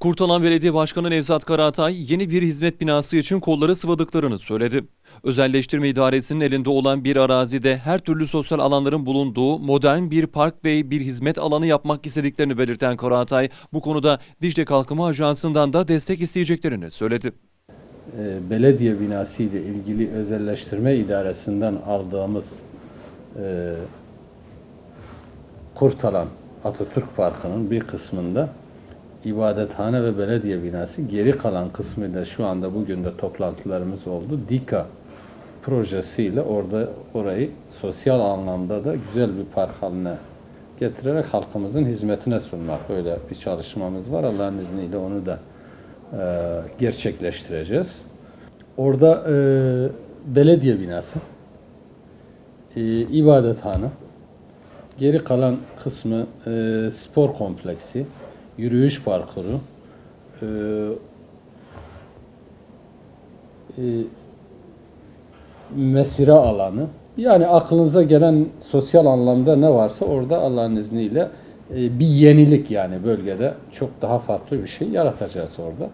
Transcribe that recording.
Kurtalan Belediye Başkanı Nevzat Karatay yeni bir hizmet binası için kolları sıvadıklarını söyledi. Özelleştirme İdaresi'nin elinde olan bir arazide her türlü sosyal alanların bulunduğu modern bir park ve bir hizmet alanı yapmak istediklerini belirten Karatay bu konuda Dicle Kalkınma Ajansı'ndan da destek isteyeceklerini söyledi. e, belediye binası ile ilgili özelleştirme idaresinden aldığımız e, Kurtalan Atatürk Parkı'nın bir kısmında ibadethane ve belediye binası geri kalan kısmı da şu anda bugün de toplantılarımız oldu. DİKA projesiyle orada orayı sosyal anlamda da güzel bir park haline getirerek halkımızın hizmetine sunmak öyle bir çalışmamız var. Allah'ın izniyle onu da e, gerçekleştireceğiz. Orada e, belediye binası, e, ibadethane, geri kalan kısmı e, spor kompleksi, yürüyüş parkuru, e, e, mesire alanı. Yani aklınıza gelen sosyal anlamda ne varsa orada Allah'ın izniyle e, bir yenilik yani bölgede çok daha farklı bir şey yaratacağız orada.